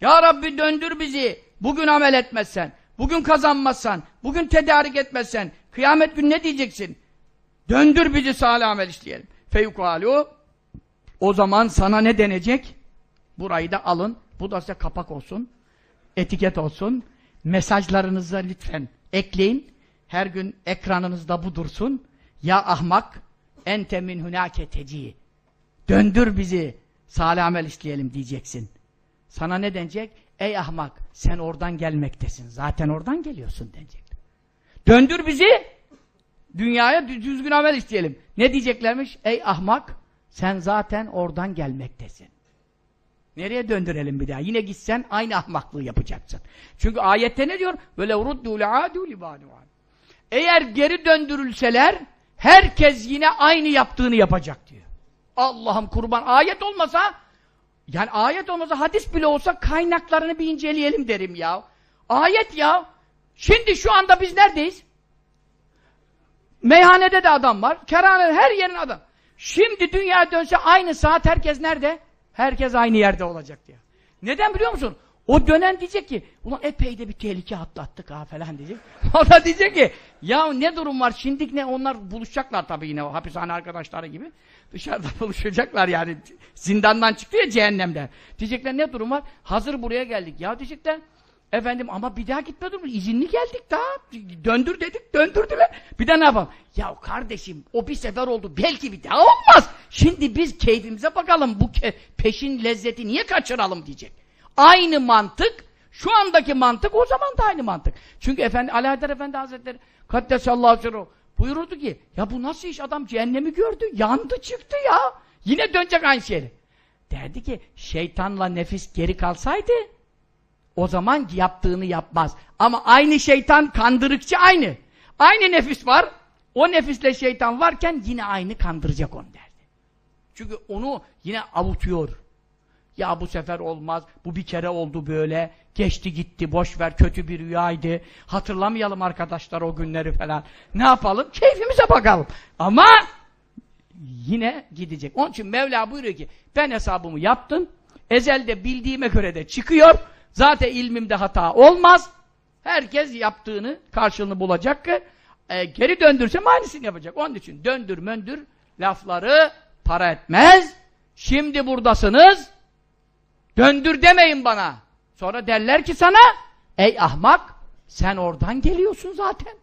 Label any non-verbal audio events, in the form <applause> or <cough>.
Ya Rabbi döndür bizi. Bugün amel etmezsen, bugün kazanmazsan, bugün tedarik etmezsen, kıyamet günü ne diyeceksin? Döndür bizi salih amel işleyelim. Feyukalu o zaman sana ne denecek? Burayı da alın. Bu da size kapak olsun. Etiket olsun. Mesajlarınıza lütfen ekleyin. Her gün ekranınızda bu dursun. Ya ahmak ente min hunake teci. Döndür bizi. Salih amel işleyelim diyeceksin. Sana ne denecek? Ey ahmak sen oradan gelmektesin. Zaten oradan geliyorsun denecek. Döndür bizi. Dünyaya dü- düzgün amel isteyelim. Ne diyeceklermiş? Ey ahmak sen zaten oradan gelmektesin. Nereye döndürelim bir daha? Yine gitsen aynı ahmaklığı yapacaksın. Çünkü ayette ne diyor? Böyle ruddu le'adu libadu Eğer geri döndürülseler herkes yine aynı yaptığını yapacak diyor. Allah'ım kurban ayet olmasa yani ayet olmasa hadis bile olsa kaynaklarını bir inceleyelim derim ya. Ayet ya. Şimdi şu anda biz neredeyiz? Meyhanede de adam var. Kerhanede her yerin adam. Şimdi dünya dönse aynı saat herkes nerede? Herkes aynı yerde olacak diyor. Neden biliyor musun? O dönen diyecek ki ulan epey de bir tehlike atlattık ha falan diyecek. <laughs> O da diyecek ki ya ne durum var şimdi ne onlar buluşacaklar tabii yine o hapishane arkadaşları gibi. Dışarıda <laughs> buluşacaklar yani. Zindandan çıktı ya cehennemden. Diyecekler ne durum var? Hazır buraya geldik. Ya diyecekler Efendim ama bir daha gitme durumu. İzinli geldik daha. Döndür dedik, döndürdüler. Bir de ne yapalım? Ya kardeşim o bir sefer oldu. Belki bir daha olmaz. Şimdi biz keyfimize bakalım. Bu ke- peşin lezzeti niye kaçıralım diyecek. Aynı mantık, şu andaki mantık o zaman da aynı mantık. Çünkü Efendi, Ali Haydar Efendi Hazretleri Kaddesallahu sirruhu buyururdu ki ya bu nasıl iş adam cehennemi gördü, yandı çıktı ya. Yine dönecek aynı şeye. Derdi ki şeytanla nefis geri kalsaydı o zaman yaptığını yapmaz. Ama aynı şeytan kandırıkçı aynı. Aynı nefis var. O nefisle şeytan varken yine aynı kandıracak onu derdi. Çünkü onu yine avutuyor. Ya bu sefer olmaz. Bu bir kere oldu böyle. Geçti gitti. Boş ver. Kötü bir rüyaydı. Hatırlamayalım arkadaşlar o günleri falan. Ne yapalım? Keyfimize bakalım. Ama yine gidecek. Onun için Mevla buyuruyor ki ben hesabımı yaptım. Ezelde bildiğime göre de çıkıyor. Zaten ilmimde hata olmaz. Herkes yaptığını karşılığını bulacak ki e, geri döndürsem aynısını yapacak. Onun için döndür möndür lafları para etmez. Şimdi buradasınız. Döndür demeyin bana. Sonra derler ki sana ey ahmak sen oradan geliyorsun zaten.